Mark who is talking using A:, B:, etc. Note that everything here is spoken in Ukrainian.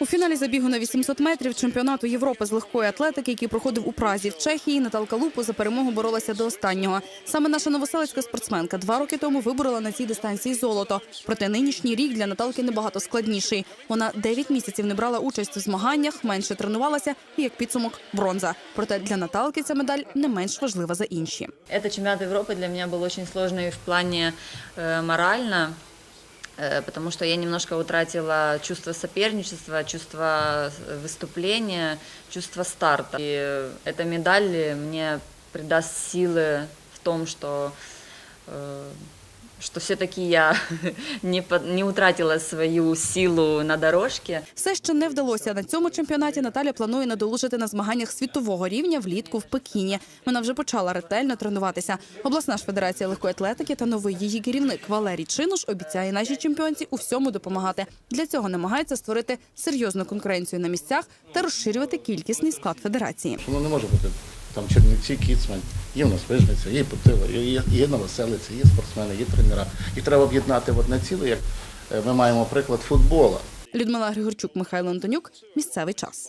A: У фіналі забігу на 800 метрів чемпіонату Європи з легкої атлетики, який проходив у Празі в Чехії, Наталка Лупу за перемогу боролася до останнього. Саме наша новоселицька спортсменка два роки тому виборола на цій дистанції золото. Проте нинішній рік для Наталки набагато складніший. Вона 9 місяців не брала участь у змаганнях, менше тренувалася і як підсумок бронза. Проте для Наталки ця медаль не менш важлива за інші.
B: Этот чемпионат Европы для меня был очень сложный в плане э, морально, э, потому что я немножко утратила чувство соперничества, чувство э, выступления, чувство старта. И э, эта медаль мне придаст силы в том, что, что все-таки я не, по- не утратила свою силу на дорожке.
A: Все, що не вдалося на цьому чемпіонаті, Наталя планує надолужити на змаганнях світового рівня влітку в Пекіні. Вона вже почала ретельно тренуватися. Обласна ж федерація легкої атлетики та новий її керівник Валерій Чинуш обіцяє нашій чемпіонці у всьому допомагати. Для цього намагається створити серйозну конкуренцію на місцях та розширювати кількісний склад федерації.
C: Воно не може бути там Чернівці, Кіцмань. Є в нас Вижниця, є Путила, є, є, Новоселиця, є спортсмени, є тренера. Їх треба об'єднати в одне ціле, як е, ми маємо приклад футбола.
A: Людмила Григорчук, Михайло Антонюк. Місцевий час.